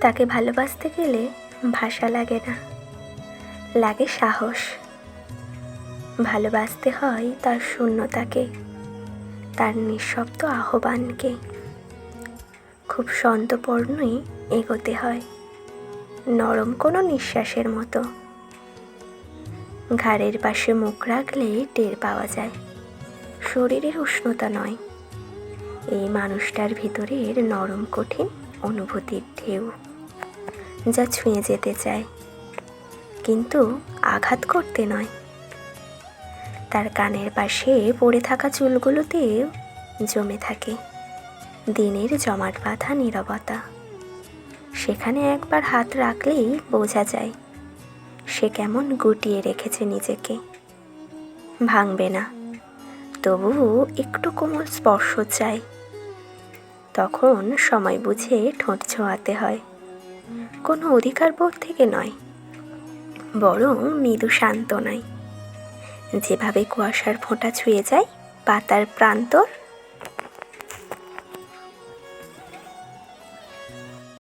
তাকে ভালোবাসতে গেলে ভাষা লাগে না। লাগে সাহস। ভালোবাসতে হয় তার শূন্যতাকে, তার নিঃশব্দ আহ্বানকে। খুব সন্তপর্ণই এগোতে হয়, নরম কোনো নিঃশ্বাসের মতো। ঘাড়ের পাশে মুখ রাখলে টের পাওয়া যায়, শরীরের উষ্ণতা নয়। এই মানুষটার ভিতরের নরম কঠিন অনুভূতির ঢেউ। যা ছুঁয়ে যেতে চায়। কিন্তু আঘাত করতে নয়। তার কানের পাশে পড়ে থাকা চুলগুলোতে জমে থাকে। দিনের জমাট বাঁধা নীরবতা। সেখানে একবার হাত রাখলেই বোঝা যায়, সে কেমন গুটিয়ে রেখেছে নিজেকে। ভাঙবে না। তবু একটু কোমল স্পর্শ চাই তখন সময় বুঝে ঠোঁট ছোঁয়াতে হয়। কোনো অধিকার বোধ থেকে নয়, বরং মৃদু শান্ত নয় যেভাবে কুয়াশার ফোঁটা ছুঁয়ে যায়, পাতার প্রান্তর